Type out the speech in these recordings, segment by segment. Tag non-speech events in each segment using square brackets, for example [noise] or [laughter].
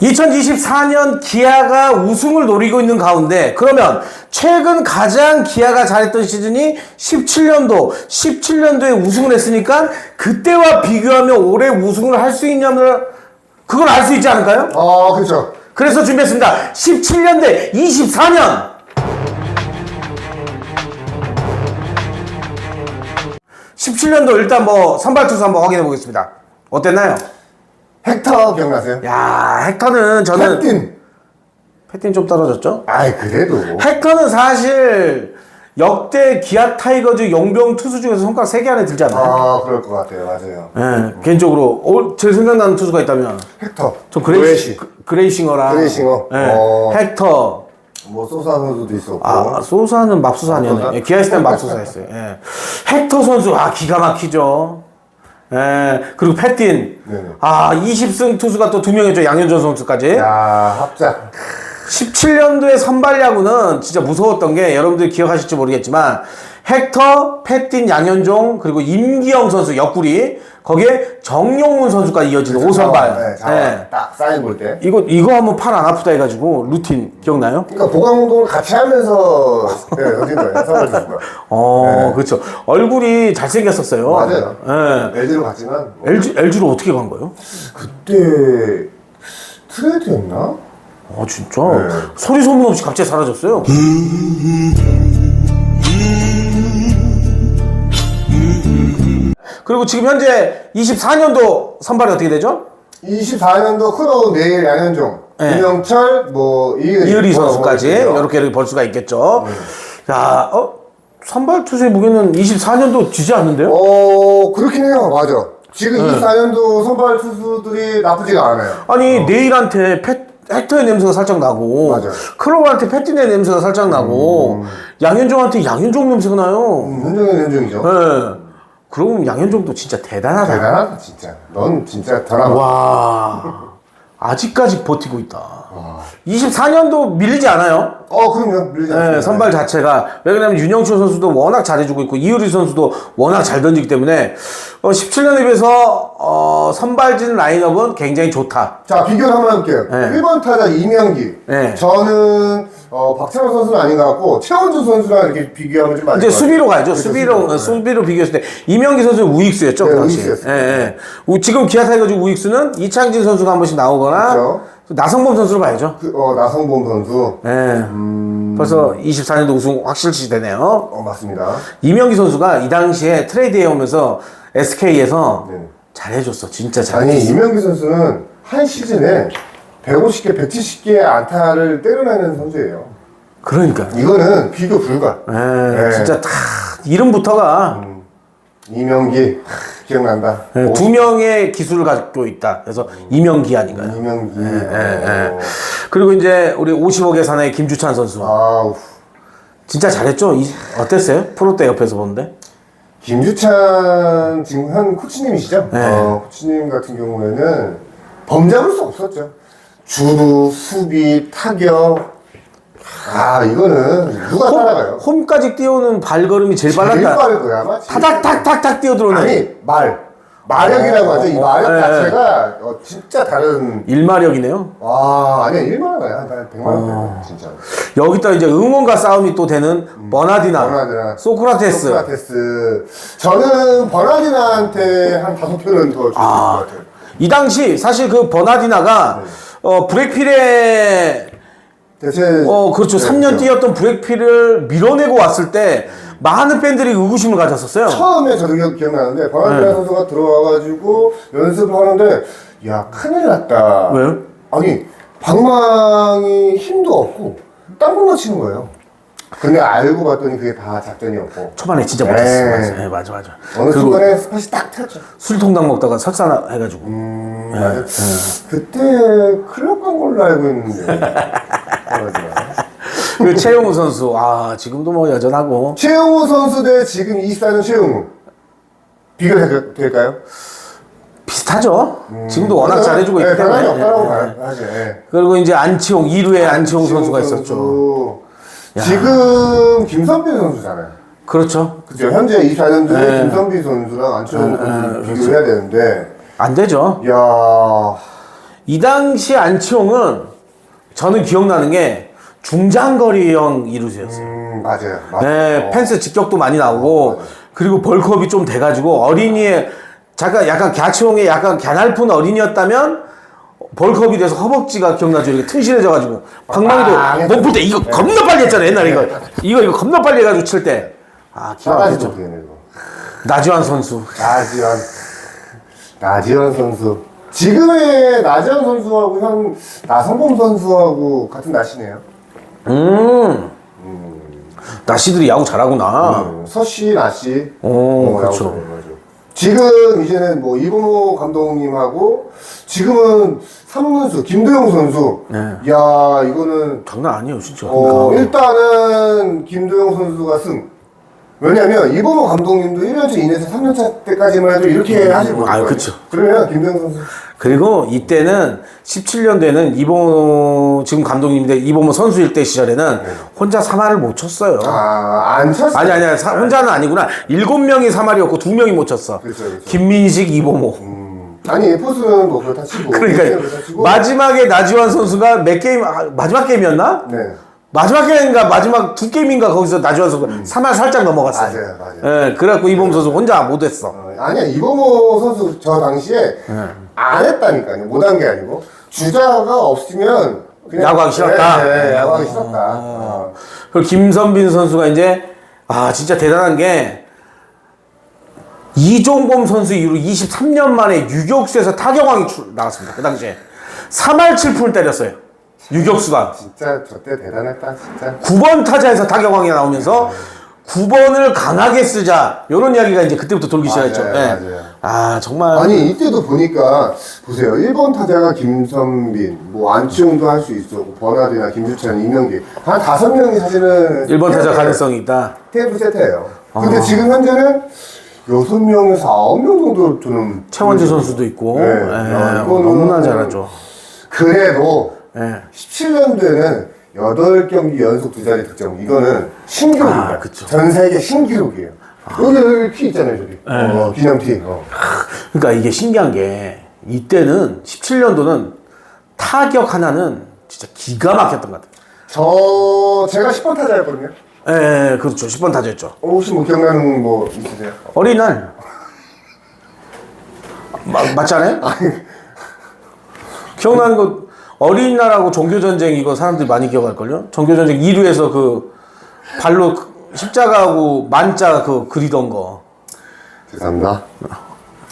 2024년 기아가 우승을 노리고 있는 가운데 그러면 최근 가장 기아가 잘했던 시즌이 17년도 17년도에 우승을 했으니까 그때와 비교하면 올해 우승을 할 수 있냐면 그걸 알 수 있지 않을까요? 아, 그렇죠. 그래서 준비했습니다. 17년 대 24년. (17년도) 일단 뭐 선발 투수 한번 확인해 보겠습니다 어땠나요? 헥터 기억나세요? 야 헥터는 저는 헥틴. 패틴 좀 떨어졌죠? 아이, 그래도. 헥터는 사실 역대 기아 타이거즈 용병 투수 중에서 손가락 3개 안에 들지 않나요? 아, 그럴 것 같아요. 맞아요. 예, 개인적으로 어, 제일 생각나는 투수가 있다면 헥터. 저 노예시. 그레이시, 그- 그레이싱어랑 그레이싱어. 예, 어. 헥터 뭐, 소사 선수도 있었고. 아 소사는 맙소사? 아니었나요? 예, 기아 땐 맙소사였어요. 예. 헥터 선수 아 기가 막히죠. 예, 그리고 패틴 네네. 아 20승 투수가 또 두 명이죠 양현종 선수까지. 야, 합작. 17년도의 선발 야구는 진짜 무서웠던 게 여러분들이 기억하실지 모르겠지만 헥터, 패틴, 양현종 그리고 임기영 선수 옆구리 거기에 정용훈 선수가 이어지는 그렇죠. 네, 5선발. 자원. 딱 사인 볼 때. 이거 이거 하면 팔 안 아프다 해가지고 루틴 기억나요? 그러니까 보강 운동을 같이 하면서 네, [laughs] 거예요. 어, 그렇죠. 얼굴이 잘생겼었어요. 맞아요. 예. LG로 갔지만 뭐 LG, LG로 어떻게 간 거예요? 그때 트레이드였나? 아, 진짜? 네. 소리 소문 없이 갑자기 사라졌어요. [laughs] 그리고 지금 현재 24년도 선발이 어떻게 되죠? 24년도 크로 내일 양현종, 네. 김영철, 뭐 이의리, 이의리 뭐 선수까지 뭐 이렇게 이렇게 볼 수가 있겠죠. 네. 자, 어? 선발 투수의 무게는 24년도 지지 않는데요? 어 그렇긴 해요. 맞아. 지금 네. 24년도 선발 투수들이 나쁘지가 않아요. 아니 네일한테 패, 헥터의 냄새가 살짝 나고 맞아요. 크로우한테 패틴의 냄새가 살짝 나고 양현종한테 양현종 냄새가 나요. 음, 현종은 현종이죠. 예. 그러면 양현종도 진짜 대단하다. 대단하다 진짜. 넌 진짜 더나가. 와 아직까지 버티고 있다. 24년도 밀리지 않아요. 어 그럼요. 밀리지 않습니다. 네, 선발 자체가 왜냐면 윤영철 선수도 워낙 잘해주고 있고 이효리 선수도 워낙 잘 던지기 때문에 어, 17년에 비해서 어, 선발진 라인업은 굉장히 좋다. 자 비교를 한번 해볼게요. 네. 1번 타자 이명기. 네. 저는 어, 박찬호 선수는 아닌 것 같고 최원준 선수랑 이렇게 비교하면 좀 맞을 이제 것 같아요. 수비로 가죠. 그렇죠, 수비로 수비로. 수비로 비교했을 때 이명기 선수는 우익수였죠. 네, 그 당시. 우익수였어요. 예, 예. 우- 지금 기아 타이거즈 우익수는 이창진 선수가 한 번씩 나오거나 그렇죠. 나성범 선수로 봐야죠. 그, 어, 나성범 선수. 예. 벌써 24년도 우승 확실시 되네요. 어 맞습니다. 이명기 선수가 이 당시에 트레이드에 오면서 SK에서 네. 잘해줬어. 진짜 아니 잘해줬어. 이명기 선수는 한 시즌에 150개, 170개의 안타를 때려내는 선수예요. 그러니까. 이거는 비교 불가. 예, 네. 진짜 다 이름부터가 이명기 하, 기억난다. 예, 오, 두 명의 기술을 가지고 있다. 그래서 이명기 아닌가요? 이명기. 예, 예. 어. 그리고 이제 우리 50억 예산의 김주찬 선수. 아우. 진짜 잘했죠? 이- 어땠어요? 프로 때 옆에서 보는데? 김주찬 지금 현 코치님이시죠? 네. 어, 코치님 같은 경우에는 범잡을 수 없었죠. 주루, 수비, 타격. 아 이거는 누가 따라가요? 홈까지 뛰어오는 발걸음이 제일 제일 빨랐다. 빠를 거야 아마. 제일 타닥탁탁탁 뛰어들어오는. 아니 말 마력이라고 하죠. 이 어, 마력 네. 자체가 어, 진짜 다른. 일마력이네요. 아 아니야 1만 원이야. 한 100만 원. 어. 진짜. 여기다 이제 응원가 싸움이 또 되는 버나디나, 버나디나, 소크라테스. 소크라테스. 저는 버나디나한테 한 다섯 표는 더 있을 아. 것 같아요. 이 당시 사실 그 버나디나가 어, 브렉필의 대체 어 그렇죠. 네, 3년 그렇죠. 뛰었던 브렉필을 밀어내고 왔을 때 많은 팬들이 의구심을 가졌었어요. 처음에 저도 기억, 기억나는데 버나디나 네. 선수가 들어와가지고 연습을 하는데 야 큰일 났다. 왜요? 아니 방망이 힘도 없고 땅콩만 치는 거예요. 근데 알고 봤더니 그게 다 작전이었고 초반에 진짜 네. 못했어. 맞아. 네, 맞아, 맞아. 어느 그리고 순간에 스팟이 딱 튀었죠. 술통당 먹다가 설사 해가지고. 음, 네, 맞아. 그때 클럽 간 걸로 알고 있는데. [laughs] 그 최용우 선수, 아 지금도 뭐 여전하고. 최용우 선수 대 지금 24년 최용우 비교될까요? 비슷하죠. 지금도 워낙 잘해주고 있기 네, 때문에. 봐요. 예. 사실. 예. 그리고 이제 안치홍 2루에 안치홍 선수가 있었죠. 선수. 지금 김선빈 선수잖아요. 그렇죠. 그죠? 현재 24년도에 네. 김선빈 선수랑 안치홍 선수 네, 비교해야 되는데, 안 되죠. 야 이 당시 안치홍은 저는 기억나는 게 중장거리형 이루수였어요. 음, 맞아요. 맞아요. 네, 어. 펜스 직격도 많이 나오고 그리고 벌크업이 좀 돼가지고 어린이의 잠깐 약간 갸치홍의 약간 갸날픈 어린이였다면 벌크업이 돼서 허벅지가 기억나죠? 이렇게 튼실해져가지고 방망이도 빵못풀 때 이거 겁나 빨리 했잖아 옛날에 이거 이거 이거 겁나 빨리 해가지고 칠 때 아 기가 막히죠. 나지완 선수 나지완. 나지완 선수. 지금의 나지완 선수하고 현 나성범 선수하고 같은 나시네요. 음 나씨들이 야구 잘하구나 음, 서씨, 나씨. 오, 어, 그렇죠. 야구 잘해가지고. 지금 이제는 뭐 이범호 감독님하고 지금은 삼루수 김도영 선수. 네. 야 이거는 장난 아니에요 진짜 어, 그러니까. 일단은 김도영 선수가 승. 왜냐면 이범호 감독님도 1년차, 2년차, 3년차 때까지만 해도 이렇게 하실 거예요. 아, 그쵸. 그러면 김도영 선수 그리고 이때는 17년도에는 이범호 지금 감독님인데 이범호 선수일 때 시절에는 혼자 3할을 못 쳤어요. 아안 쳤어. 아니 아니야 사- 혼자는 아니구나. 일곱 명이 3할이었고 두 명이 못 쳤어. 그렇죠, 그렇죠. 김민식, 이범호. 음, 아니 포수는 뭐 그렇다 치고. 그러니까. 마지막에 나지완 선수가 몇 게임 아, 마지막 게임이었나? 네. 마지막 게임인가 마지막 두 게임인가 거기서 나지완 선수가 3할 살짝 넘어갔어요. 음. 맞아요, 맞아요. 예, 그래갖고 이범호 선수 혼자 못 했어. 어, 아니야 이범호 선수 저 당시에 안 했다니까요. 못한 게 아니고 주자가 없으면 그냥 야구하기 싫었다? 네, 네, 야구하기 싫었다. 어. 그리고 김선빈 선수가 이제 아 진짜 대단한 게 이종범 선수 이후로 23년 만에 유격수에서 타격왕이 출- 나왔습니다. 그 당시에 3할 7푼을 때렸어요. 유격수가 진짜 저 때 대단했다 진짜. 9번 타자에서 타격왕이 나오면서 9번을 강하게 쓰자 이런 이야기가 이제 그때부터 돌기 시작했죠. 예. 맞아요. 아 정말 아니 이때도 보니까 보세요 1번 타자가 김선빈 뭐 안치홍도 할 수 있었고 버나드나 김주찬 이명기 한 다섯 명이 사실은 1번 타자 가능성이 있다. 테이블 세트예요 근데 아. 지금 현재는 여섯 명에서 아홉 명 정도 저는 최원주 선수도 있고 네. 예, 야, 이거는- 너무나 잘하죠. 그래도 예. 17년도에는 8경기 연속 두 자리 득점 이거는 신기록입니다 아, 그쵸. 전 세계 신기록이에요 여기 키 있잖아요 저기 네. 어, 기념티 어. 그러니까 이게 신기한 게 이때는 17년도는 타격 하나는 진짜 기가 막혔던 것 같아요. 저 제가 10번 타자였거든요 예, 예, 그렇죠. 10번 타자였죠. 어, 혹시 뭐 기억나는 뭐 있으세요? 어린날. 않아요? 기억나는 거 어린날하고 종교전쟁 이거 사람들이 많이 기억할걸요? 종교전쟁 2루에서 그 발로 그 십자가하고 만자 그 그리던 거. 죄송합니다.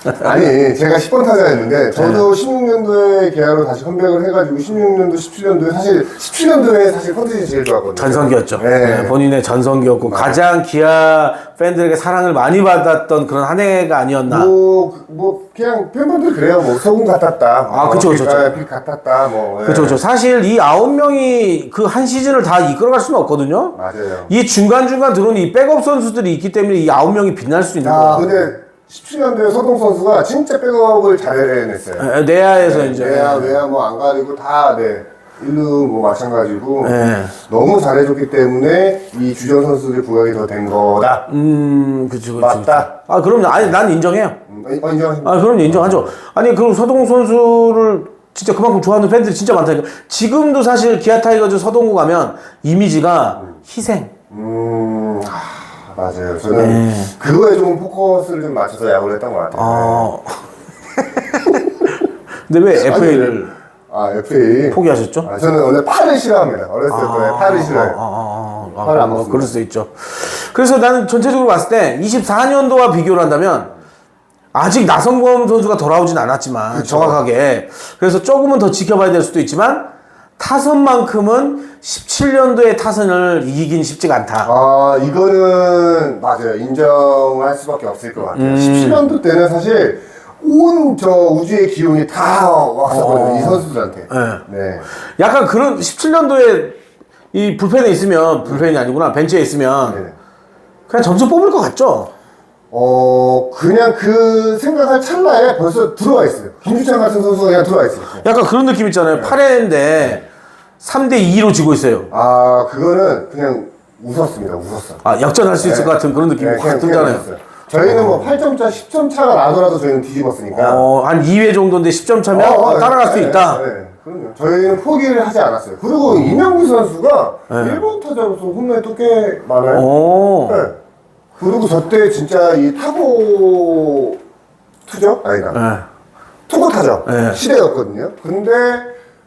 [laughs] 아니, 제가 10번 타자였는데, 저도 네. 16년도에 계약으로 다시 컴백을 해가지고, 16년도, 17년도에 사실, 17년도에 사실 컨디션이 제일 좋았거든요. 전성기였죠. 네. 네, 본인의 전성기였고 가장 기아 팬들에게 사랑을 많이 받았던 그런 한 해가 아니었나. 뭐, 뭐, 그냥 팬분들 그래요. 뭐, 소금 같았다. 아, 그쵸, 그쵸, 그쵸. 빛 같았다. 뭐. 예. 그렇죠, 그렇죠. 사실 이 아홉 명이 그 한 시즌을 다 이끌어갈 수는 없거든요. 맞아요. 이 중간 중간 들어오는 이 백업 선수들이 있기 때문에 이 아홉 명이 빛날 수 있는 아, 거예요. 근데 17년도에 서동 선수가 진짜 백업을 잘 해냈어요. 에, 내야에서 이제 외야, 외야 뭐 안 가리고 다, 네. 일루 뭐 마찬가지고. 네. 너무 잘해줬기 때문에 이 주전 선수들 부각이 더 된 거다. 음, 그치, 그치. 맞다. 아, 그럼 아니 난 인정해요. 음, 어, 인정하십니까? 아, 그럼 인정하죠. 아니, 그럼 서동우 선수를 진짜 그만큼 좋아하는 팬들이 진짜 많다니까. 지금도 사실 기아 타이거즈 서동우 가면 이미지가 희생. 음, 아, 맞아요. 저는 네. 그거에 좀 포커스를 좀 맞춰서 야구를 했던 것 같아요. 어. [laughs] 근데 왜 FA를 아, FA. 포기하셨죠? 아, 저는 원래 팔을 싫어합니다. 어렸을 때 팔을 싫어해요. 아, 아, 아, 아, 팔을 안뭐 먹습니다. 그럴 수도 있죠. 그래서 나는 전체적으로 봤을 때 24년도와 비교를 한다면 아직 나성범 선수가 돌아오진 않았지만 정확하게 그래서 조금은 더 지켜봐야 될 수도 있지만 타선만큼은 17년도의 타선을 이기긴 쉽지가 않다. 아, 이거는 맞아요. 인정할 수밖에 없을 것 같아요. 음. 17년도 때는 사실 온 저 우주의 기운이 다 왔었거든요. 어. 이 선수들한테. 네. 네. 약간 그런 17년도에 이 불펜에 있으면 불펜이 아니구나 벤치에 있으면 네. 그냥 점수 뽑을 것 같죠. 어, 그냥 그 생각할 찰나에 벌써 들어와 있어요. 김주찬 같은 선수가 그냥 들어와 있어요. 약간 그런 느낌 있잖아요. 8회인데 3대 2로 지고 있어요. 아, 그거는 그냥 웃었습니다. 웃었어. 아 역전할 수 있을 네. 것 같은 그런 느낌이 네, 확 들잖아요. 저희는 뭐 8점 차, 10점 차가 나더라도 저희는 뒤집었으니까. 어, 한 2회 정도인데 10점 차면 어, 어, 따라갈 수 네, 있다. 네, 그럼요. 저희는 포기를 하지 않았어요. 그리고 이명기 선수가 일본 타자로서 홈런이 또꽤 많아요. 오. 네. 그리고 저 때 진짜 이 타고 투죠? 아니다. 네. 투고 타죠. 네. 시대였거든요. 근데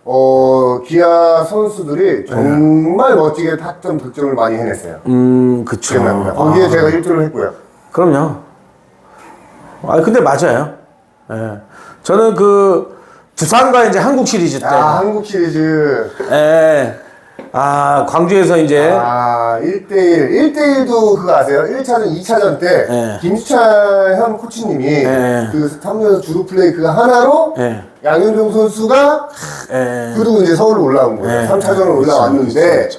어 기아 선수들이 정말 멋지게 타점 득점을 많이 해냈어요. 음, 그쵸. 기억납니다. 거기에 제가 1등을 했고요. 그럼요. 아, 근데 맞아요. 예. 저는 그, 두산과 이제 한국 시리즈 때. 아 한국 시리즈 예. 아, 광주에서 이제. 아 1대1 1대1도 그거 아세요? 1차전 2차전 때 네. 김수찬 코치님이 네. 그 3루 주루 플레이 그 하나로 예. 양현종 선수가 예. 그리고 이제 서울로 올라온 거예요. 네. 3차전으로 올라왔는데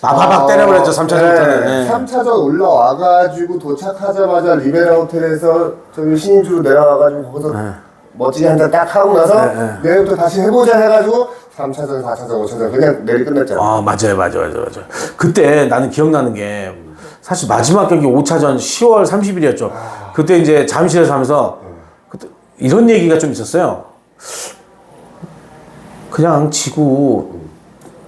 바바박 때려버렸죠, 3차전 때는. 예. 3차전 올라와가지고 도착하자마자 리베라 호텔에서 저기 신인주로 내려와가지고 거기서 네. 멋지게 한 잔 딱 하고 나서 내일부터 다시 해보자 해가지고 3차전, 4차전, 5차전 그냥 내일 끝냈잖아. 아, 맞아요, 맞아요, 맞아요, 맞아요. 그때 나는 기억나는 게, 사실 마지막 경기 5차전 10월 30일이었죠. 그때 이제 잠실에서 하면서, 그때 이런 얘기가 좀 있었어요. 그냥 지구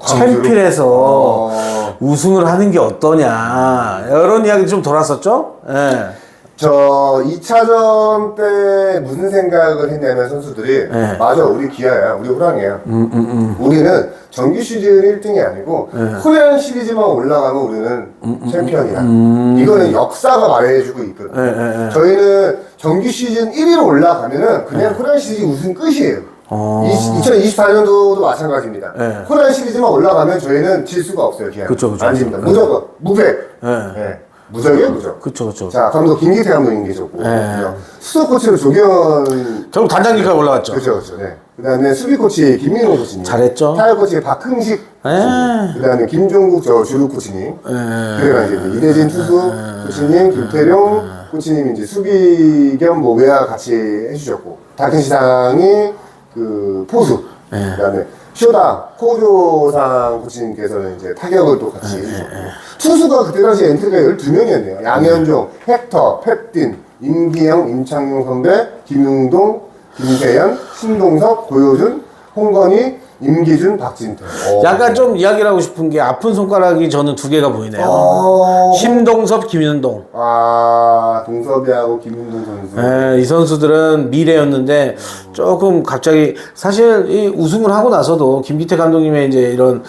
광주로? 챔피에서 어. 우승을 하는 게 어떠냐. 이런 이야기 좀 돌았었죠? 예. 저 2차전 때 무슨 생각을 했냐면 선수들이 네. 맞아 우리 기아야 우리 호랑이야 음, 우리는 정규 시즌 1등이 아니고 네. 코리안 시리즈만 올라가면 우리는 챔피언이야 이거는 역사가 말해주고 있거든 음, 예, 예, 예. 저희는 정규 시즌 1위로 올라가면은 그냥 코리안 시리즈 우승 끝이에요 어. 2024년도도 마찬가지입니다 네. 코리안 시리즈만 올라가면 저희는 질 수가 없어요 기아 그쵸, 그쵸, 안 집니다. 무조건 무백 예. 네. 무적이에요 무적 그쵸, 그쵸. 자, 감독 김기태 감독님 계셨고, 네. 수석 코치로 조경, 결국 단장기까지 올라갔죠. 그렇죠, 그렇죠. 네. 그 다음에 수비 코치 김민호 코치님. 잘했죠. 타일 코치 박흥식. 네. 그 다음에 김종국 저 주루 코치님. 그래가 이제 이대진 투수 코치님, 김태룡 코치님 이제 수비 겸뭐 외야 같이 해주셨고, 다큰 시상이 그 포수. 그 다음에 쇼다. 코조상 코치님께서는 이제 타격을 또 같이 해주셨고, 투수가 그때 당시 엔트리가 12명이었네요. 양현종, 헥터, 펩딘, 임기영, 임창용 선배, 김용동, 김세현, 신동석, 고효준, 홍건희, 임기준, 박진태. 어. 약간 좀 이야기를 하고 싶은 게 아픈 손가락이 저는 두 개가 보이네요. 어. 심동섭, 김윤동. 아, 동섭이하고 김윤동 선수. 예, 이 선수들은 미래였는데 조금 갑자기 사실 이 우승을 하고 나서도 김기태 감독님의 이제 이런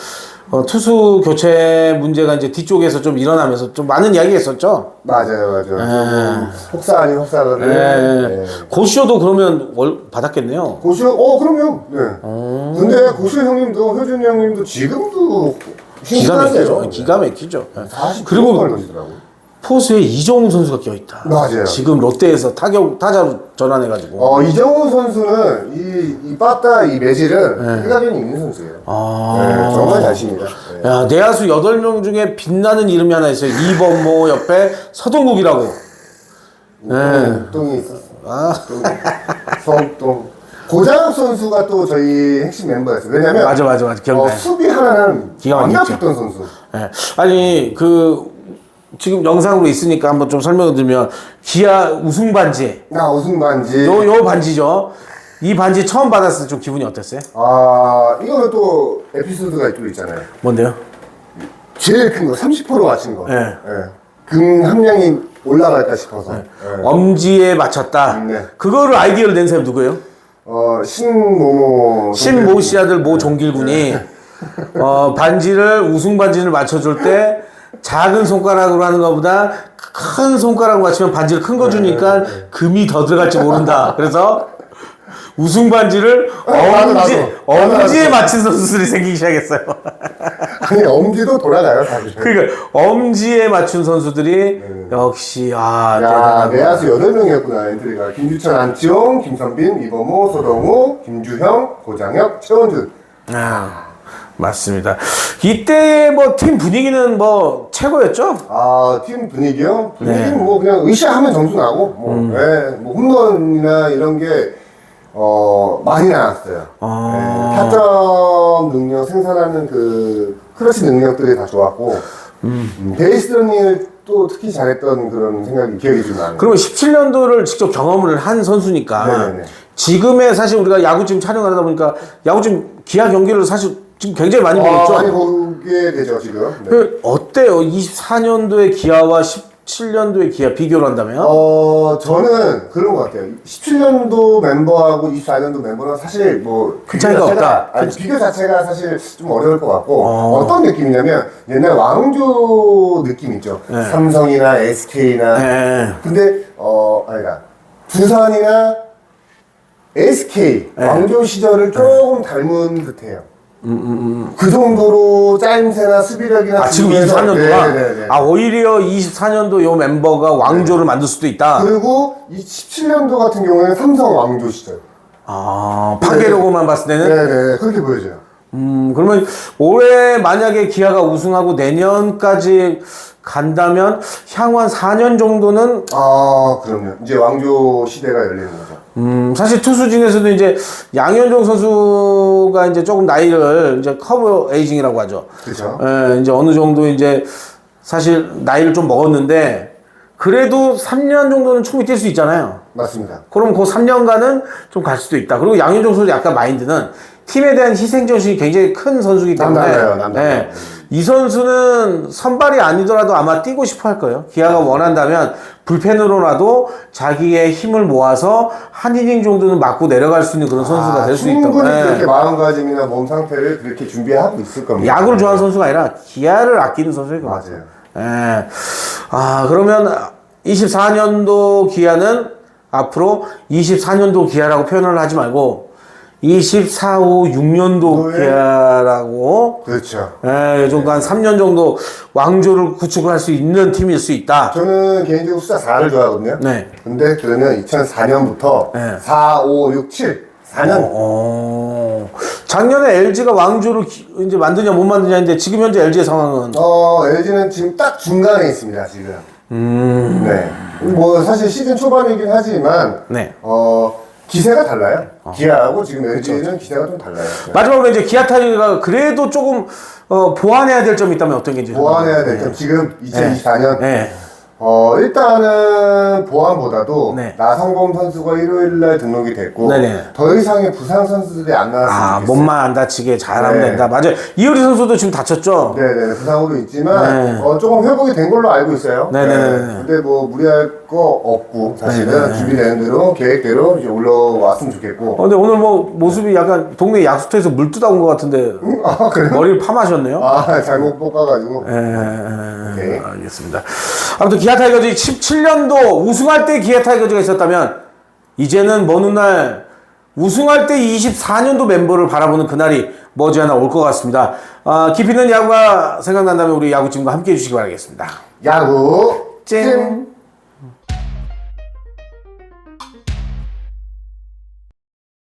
어, 투수 교체 문제가 이제 뒤쪽에서 좀 일어나면서 좀 많은 이야기가 있었죠. 맞아요, 맞아요. 조금 혹사 아닌 혹사를. 예. 네. 고시오도 그러면 월 받았겠네요. 고시오, 어, 그럼요. 네. 근데 고시오 형님도, 효준 형님도 지금도 기가 막히죠. 힘들어요. 기가 막히죠. 예. 40 그리고 던지더라고요. 포수에 이정우 선수가 껴 있다. 맞아요. 지금 롯데에서 타격 타자로 전환해가지고. 어, 이정우 선수는 이, 이 빠따, 이 매질은 일가견이 있는 선수예요. 네. 아. 네, 정말 잘 칩니다. 네. 야, 내야수 8명 중에 빛나는 이름이 하나 있어요. 이범모 옆에 서동국이라고. 네. 똥이 있었어. 아. 서욱동. 고장욱 선수가 또 저희 핵심 멤버였어요. 왜냐면 맞아, 맞아, 맞아. 어. 수비 하나는 기가. 완벽했던 선수. 예. 아니, 그, 지금 영상으로 있으니까 한번 좀 설명을 드리면, 기아 우승 반지. 나 우승 반지. 요, 요 반지죠. 이 반지 처음 받았을 때 좀 기분이 어땠어요? 아 이거는 또 에피소드가 또 있잖아요. 뭔데요? 제일 큰 거, 30% 맞춘 거. 네. 예. 금 함량이 올라갈까 싶어서. 예. 엄지에 맞췄다. 네. 그거를 아이디어를 낸 사람이 누구예요? 어 신모모. 신모 씨 아들 모 종길군이 [laughs] 어, 반지를 우승 반지를 맞춰줄 때 작은 손가락으로 하는 것보다 큰 손가락으로 맞추면 반지를 큰 거 주니까 금이 더 들어갈지 모른다. 그래서 우승 반지를 나도, 엄지 나도. 엄지에. 맞춘 선수들이 생기기 시작했어요. [laughs] 아니 엄지도 돌아가요 사실. 그러니까 엄지에 맞춘 선수들이 역시 아 야, 대단하다. 내야수 8명이었구나, 엔트리가. 김주철, 안치홍, 김선빈, 이범호, 소동우, 김주형, 고장혁, 최원준. 아, 맞습니다. 이때 뭐 팀 분위기는 뭐 최고였죠? 아, 팀 분위기요? 분위기는 네. 뭐 그냥 으쌰하면 점수 나고, 뭐, 음. 예, 뭐 홈런이나 이런 게, 어, 많이 나왔어요. 아. 예, 타점 능력, 생산하는 그, 크러시 능력들이 다 좋았고, 음, 베이스 러닝을 또 특히 잘했던 그런 생각이 기억이 좀 나네요. 그러면 17년도를 직접 경험을 한 선수니까 네네네. 지금의 사실 우리가 야구팀 촬영하다 보니까 야구팀 기아 경기를 사실 지금 굉장히 많이 어, 있죠. 많이 보게 되죠 지금. 네. 그 어때요? 24년도의 기아와 17년도의 기아 비교를 한다면? 어, 저는 그런 것 같아요. 17년도 멤버하고 24년도 멤버는 사실 뭐 큰 차이가 비교 자체가- 없다. 아니, 비교 자체가 사실 좀 어려울 것 같고 어. 어. 떤 느낌이냐면 옛날 왕조 느낌 있죠. 네. 삼성이나 SK나 네. 근데 어 아니다 두산이나 SK 네. 왕조 시절을 조금 닮은 듯해요. 그 정도로 짜임새나 수비력이나 아, 지금 기술에서- 24년도가? 네네 네. 아, 오히려 24년도 요 멤버가 왕조를 만들 수도 있다. 그리고 이 17년도 같은 경우에는 삼성 왕조 시절. 아, 파괴력으로만 봤을 때는? 네네 그렇게 보여져요. 음, 그러면 올해 만약에 기아가 우승하고 내년까지 간다면 향후 한 4년 정도는 아 그럼요. 이제 왕조 시대가 열리는 거죠. 음, 사실 투수 중에서도 이제 양현종 선수가 이제 조금 나이를 이제 커브 에이징이라고 하죠. 그렇죠. 예, 이제 어느 정도 이제 사실 나이를 좀 먹었는데 그래도 3년 정도는 충분히 뛸 수 있잖아요. 맞습니다. 그럼 그 3년간은 좀 갈 수도 있다. 그리고 양현종 선수 약간 마인드는 팀에 대한 희생 정신이 굉장히 큰 선수이기 때문에 남달라요, 남달라요. 예, 이 선수는 선발이 아니더라도 아마 뛰고 싶어 할 거예요. 기아가 원한다면 불펜으로라도 자기의 힘을 모아서 한 이닝 정도는 맞고 내려갈 수 있는 그런 선수가 아, 될수 있다. 충분히 예. 그렇게 마음가짐이나 몸 상태를 그렇게 준비하고 있을 겁니다. 야구를 좋아하는 선수가 아니라 기아를 아끼는 선수일 것 같아요. 맞아요. 예. 아, 그러면 24년도 기아는 앞으로 24년도 기아라고 표현을 하지 말고 24, 5, 6년도 네. 기아라고 그렇죠. 예, 이 정도 한 3년 정도 왕조를 구축을 할 수 있는 팀일 수 있다. 저는 개인적으로 숫자 4를 좋아하거든요. 네. 근데 그러면 2004년부터 네. 4, 5, 6, 7, 4년 어, 작년에 LG가 왕조를 기- 이제 만드냐 못 만드냐인데 지금 현재 LG의 상황은 어, LG는 지금 딱 중간에 있습니다, 지금. 음, 네. 뭐, 사실 시즌 초반이긴 하지만, 네. 어, 기세가 달라요. 어. 기아하고 지금 LG는 기세가 좀 달라요. 네. 마지막으로 이제 기아 타이거가 그래도 조금 어, 보완해야 될 점이 있다면 어떤 게 있는지 보완해야 될 점, 지금 2024년, 네. 어, 일단은 보완보다도 네. 나성범 선수가 일요일 날 등록이 됐고, 네네. 더 이상의 부상 선수들이 안 나왔으면 아 좋겠어요. 몸만 안 다치게 잘하면 네. 된다. 맞아요. 이효리 선수도 지금 다쳤죠. 네네 부상으로 있지만 네. 어, 조금 회복이 된 걸로 알고 있어요. 네네네네. 근데 뭐 무리할 거 없고 사실은 네네네. 준비되는 대로 계획대로 이제 올라왔으면 좋겠고. 어, 근데 오늘 뭐 모습이 약간 동네 약수터에서 물 뜨다 온것 같은데 음? 아 그래요? 머리를 파마셨네요. 아 잘못 볶아가지고. 예, 예, 오케이. 예, 알겠습니다. 아무튼 기아 타이거즈 17년도 우승할 때 기아 타이거즈가 있었다면 이제는 먼 훗날 우승할 때 24년도 멤버를 바라보는 그날이 머지않아 올 것 같습니다. 아, 깊이 있는 야구가 생각난다면 우리 야구팀과 함께 해주시기 바라겠습니다. 야구 쨍.